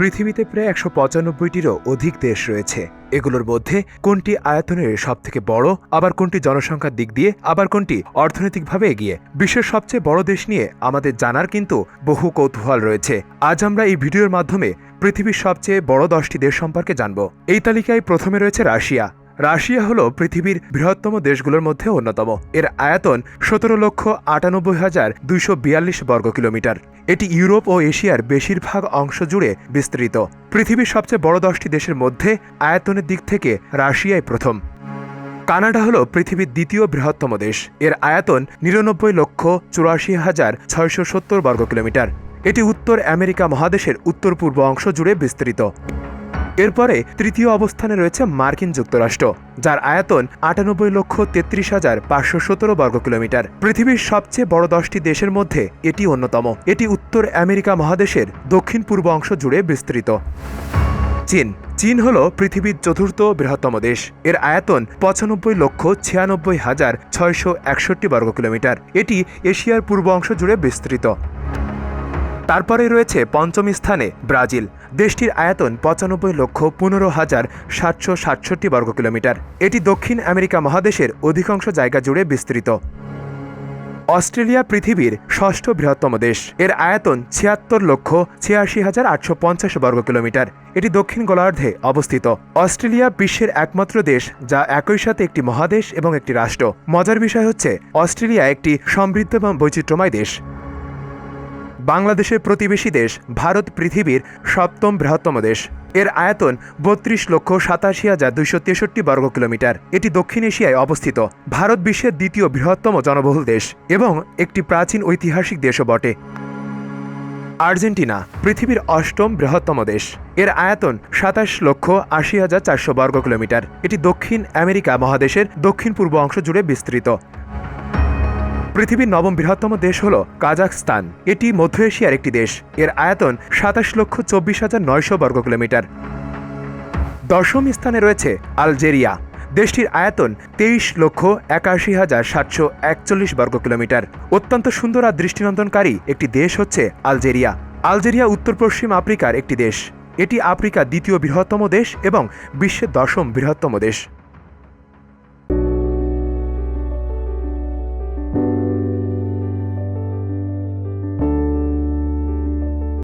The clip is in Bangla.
পৃথিবীতে প্রায় একশো পঁচানব্বইটিরও অধিক দেশ রয়েছে। এগুলোর মধ্যে কোনটি আয়তনের সবথেকে বড়, আবার কোনটি জনসংখ্যার দিক দিয়ে, আবার কোনটি অর্থনৈতিকভাবে এগিয়ে? বিশ্বের সবচেয়ে বড় দেশ নিয়ে আমাদের জানার কিন্তু বহু কৌতূহল রয়েছে। আজ আমরা এই ভিডিওর মাধ্যমে পৃথিবীর সবচেয়ে বড় দশটি দেশ সম্পর্কে জানব। এই তালিকায় প্রথমে রয়েছে রাশিয়া। রাশিয়া হল পৃথিবীর বৃহত্তম দেশগুলোর মধ্যে অন্যতম। এর আয়তন সতেরো লক্ষ আটানব্বই হাজার দুইশো বিয়াল্লিশ বর্গ কিলোমিটার এটি ইউরোপ ও এশিয়ার বেশিরভাগ অংশ জুড়ে বিস্তৃত। পৃথিবীর সবচেয়ে বড় দশটি দেশের মধ্যে আয়তনের দিক থেকে রাশিয়াই প্রথম। কানাডা হল পৃথিবীর দ্বিতীয় বৃহত্তম দেশ। এর আয়তন নিরানব্বই লক্ষ চুরাশি হাজার ছয়শো সত্তর বর্গ কিলোমিটার এটি উত্তর আমেরিকা মহাদেশের উত্তর পূর্ব অংশ জুড়ে বিস্তৃত। এরপরে তৃতীয় অবস্থানে রয়েছে মার্কিন যুক্তরাষ্ট্র, যার আয়তন আটানব্বই লক্ষ তেত্রিশ হাজার পাঁচশো সতেরো বর্গ কিলোমিটার। পৃথিবীর সবচেয়ে বড় দশটি দেশের মধ্যে এটি অন্যতম। এটি উত্তর আমেরিকা মহাদেশের দক্ষিণ পূর্ব অংশ জুড়ে বিস্তৃত। চীন। চীন হল পৃথিবীর চতুর্থ বৃহত্তম দেশ। এর আয়তন পঁচানব্বই লক্ষ ছিয়ানব্বই হাজার ছয়শো একষট্টি বর্গ কিলোমিটার। এটি এশিয়ার পূর্ব অংশ জুড়ে বিস্তৃত। তারপরে রয়েছে পঞ্চম স্থানে ব্রাজিল। দেশটির আয়তন পঁচানব্বই লক্ষ পনেরো হাজার সাতশো সাতষট্টি বর্গ কিলোমিটার। এটি দক্ষিণ আমেরিকা মহাদেশের অধিকাংশ জায়গা জুড়ে বিস্তৃত। অস্ট্রেলিয়া পৃথিবীর ষষ্ঠ বৃহত্তম দেশ। এর আয়তন ছিয়াত্তর লক্ষ ছিয়াশি হাজার আটশো পঞ্চাশ বর্গ কিলোমিটার। এটি দক্ষিণ গোলার্ধে অবস্থিত। অস্ট্রেলিয়া বিশ্বের একমাত্র দেশ, যা একই সাথে একটি মহাদেশ এবং একটি রাষ্ট্র। মজার বিষয় হচ্ছে, অস্ট্রেলিয়া একটি সমৃদ্ধ এবং বৈচিত্র্যময় দেশ। বাংলাদেশের প্রতিবেশী দেশ, ভারত পৃথিবীর সপ্তম বৃহত্তম দেশ। এর আয়তন বত্রিশ লক্ষ সাতাশি হাজার দুইশো তেষট্টি বর্গ কিলোমিটার। এটি দক্ষিণ এশিয়ায় অবস্থিত। ভারত বিশ্বের দ্বিতীয় বৃহত্তম জনবহুল দেশ এবং একটি প্রাচীন ঐতিহাসিক দেশও বটে। আর্জেন্টিনা, পৃথিবীর অষ্টম বৃহত্তম দেশ। এর আয়তন সাতাশ লক্ষ আশি হাজার চারশো বর্গ কিলোমিটার। এটি দক্ষিণ আমেরিকা মহাদেশের দক্ষিণ পূর্ব অংশ জুড়ে বিস্তৃত। পৃথিবীর নবম বৃহত্তম দেশ হল কাজাখস্তান। এটি মধ্য এশিয়ার একটি দেশ। এর আয়তন সাতাশ লক্ষ চব্বিশ হাজার নয়শো বর্গ কিলোমিটার। দশম স্থানে রয়েছে আলজেরিয়া। দেশটির আয়তন তেইশ লক্ষ একাশি হাজার সাতশো একচল্লিশ বর্গ কিলোমিটার। অত্যন্ত সুন্দর আর দৃষ্টিনন্দনকারী একটি দেশ হচ্ছে আলজেরিয়া। আলজেরিয়া উত্তর পশ্চিম আফ্রিকার একটি দেশ। এটি আফ্রিকার দ্বিতীয় বৃহত্তম দেশ এবং বিশ্বের দশম বৃহত্তম দেশ।